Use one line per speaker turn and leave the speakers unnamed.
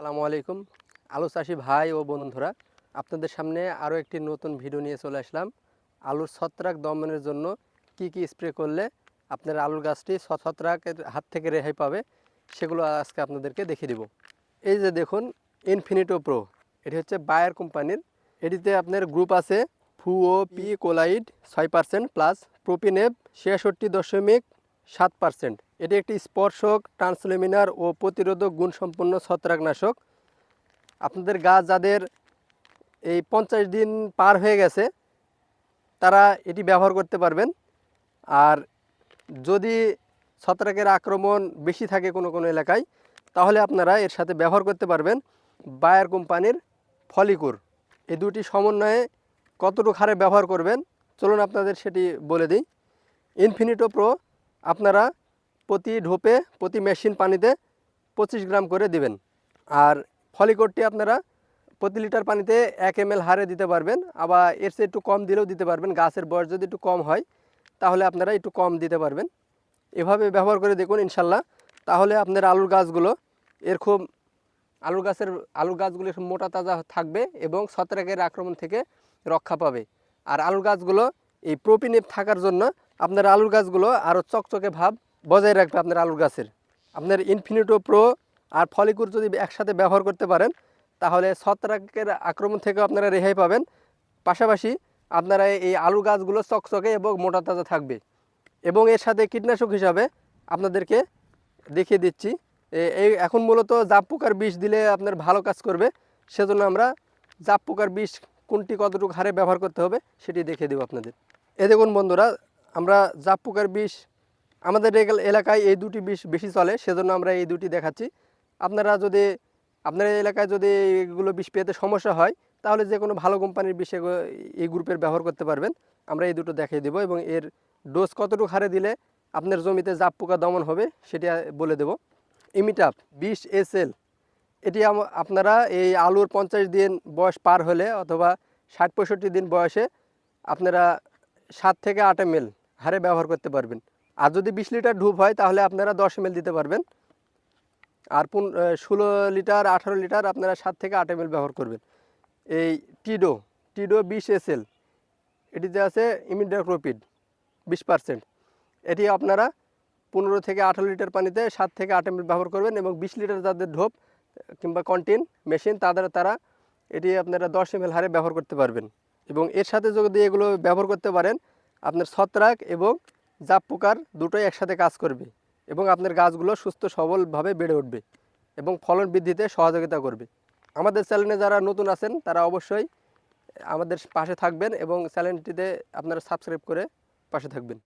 আসসালামু আলাইকুম। আলু চাষি ভাই ও বন্ধুরা, আপনাদের সামনে আরও একটি নতুন ভিডিও নিয়ে চলে আসলাম। আলুর ছত্রাক দমনের জন্য কি কি স্প্রে করলে আপনার আলুর গাছটি ছত্রাকের হাত থেকে রেহাই পাবে, সেগুলো আজকে আপনাদেরকে দেখিয়ে দিব। এই যে দেখুন ইনফিনিটো প্রো এটি হচ্ছে বায়ার কোম্পানির। এটিতে আপনার গ্রুপ আছে ফুও, পি, কোলাইড ছয় পার্সেন্ট প্লাস প্রোপিনেভ ছিয়াষট্টি দশমিক সাত পার্সেন্ট এটি একটি স্পর্শক, ট্রান্সলেমিনার ও প্রতিরোধক গুণসম্পন্ন ছত্রাকনাশক। আপনাদের গাছ যাদের এই পঞ্চাশ দিন পার হয়ে গেছে, তারা এটি ব্যবহার করতে পারবেন। আর যদি ছত্রাকের আক্রমণ বেশি থাকে কোনো কোনো এলাকায়, তাহলে আপনারা এর সাথে ব্যবহার করতে পারবেন বায়ার কোম্পানির ফলিকুর। এই দুটি সমন্বয়ে কতটুকু হারে ব্যবহার করবেন, চলুন আপনাদের সেটি বলে দিই। ইনফিনিটো প্রো আপনারা প্রতি ঢোপে, প্রতি মেশিন পানিতে পঁচিশ গ্রাম করে দিবেন। আর ফলিকোডটি আপনারা প্রতি লিটার পানিতে এক এম হারে দিতে পারবেন। আবার এর চেয়ে একটু কম দিলেও দিতে পারবেন। গাছের বয়স যদি একটু কম হয়, তাহলে আপনারা একটু কম দিতে পারবেন। এভাবে ব্যবহার করে দেখুন ইনশাল্লাহ তাহলে আপনার আলুর গাছগুলো এর খুব আলুর গাছের, আলুর গাছগুলো মোটা তাজা থাকবে এবং ছত্রাকের আক্রমণ থেকে রক্ষা পাবে। আর আলুর গাছগুলো এই প্রোপিনেপ থাকার জন্য আপনার আলুর গাছগুলো আরও চকচকে ভাব বজায় রাখবে আপনার আলুর গাছের। আপনার ইনফিনিটো প্রো আর ফলিকুর যদি একসাথে ব্যবহার করতে পারেন, তাহলে ছত্রাকের আক্রমণ থেকেও আপনারা রেহাই পাবেন। পাশাপাশি আপনারা এই আলু গাছগুলো চকচকে এবং মোটা তাজা থাকবে। এবং এর সাথে কীটনাশক হিসাবে আপনাদেরকে দেখিয়ে দিচ্ছি এই এখন মূলত জাপ পোকার বিষ দিলে আপনার ভালো কাজ করবে। সেজন্য আমরা জাপ পোকার বিষ কোনটি কতটুকু হারে ব্যবহার করতে হবে সেটি দেখিয়ে দেবো আপনাদের। এ দেখুন বন্ধুরা, আমরা জাপ পোকার বিষ আমাদের এলাকা- এলাকায় এই দুটি বিষ বেশি চলে, সেজন্য আমরা এই দুটি দেখাচ্ছি। আপনারা যদি আপনার এলাকায় যদি এগুলো বিষ পেতে সমস্যা হয়, তাহলে যে কোনো ভালো কোম্পানির বিষ এই গ্রুপের ব্যবহার করতে পারবেন। আমরা এই দুটো দেখিয়ে দেবো এবং এর ডোজ কতটুকু হারে দিলে আপনার জমিতে জাপ পোকা দমন হবে সেটি বলে দেব। ইমিটাপ বিশ এস এল এটি আপনারা এই আলুর পঞ্চাশ দিন বয়স পার হলে অথবা ষাট পঁয়ষট্টি দিন বয়সে আপনারা সাত থেকে আট এম হারে ব্যবহার করতে পারবেন। আর যদি বিশ লিটার ঢুপ হয়, তাহলে আপনারা দশ এম দিতে পারবেন। আর পুন ষোলো লিটার, আঠারো লিটার আপনারা সাত থেকে আট এম ব্যবহার করবেন। এই টিডো টিডো বিশ এস এল এটিতে আছে ইমিডাক্লোপিড বিশ পার্সেন্ট এটি আপনারা পনেরো থেকে আঠারো লিটার পানিতে সাত থেকে আট এম ব্যবহার করবেন এবং বিশ লিটার যাদের ঢোপ কিংবা কন্টিন মেশিন তাদের তারা এটি আপনারা দশ এম হারে ব্যবহার করতে পারবেন। এবং এর সাথে যদি এগুলো ব্যবহার করতে পারেন, আপনার ছত্রাক এবং জাপ পোকার দুটোই একসাথে কাজ করবে এবং আপনার গাছগুলো সুস্থ সবলভাবে বেড়ে উঠবে এবং ফলন বৃদ্ধিতে সহযোগিতা করবে। আমাদের চ্যানেলে যারা নতুন আছেন, তারা অবশ্যই আমাদের পাশে থাকবেন এবং চ্যানেলটিতে আপনারা সাবস্ক্রাইব করে পাশে থাকবেন।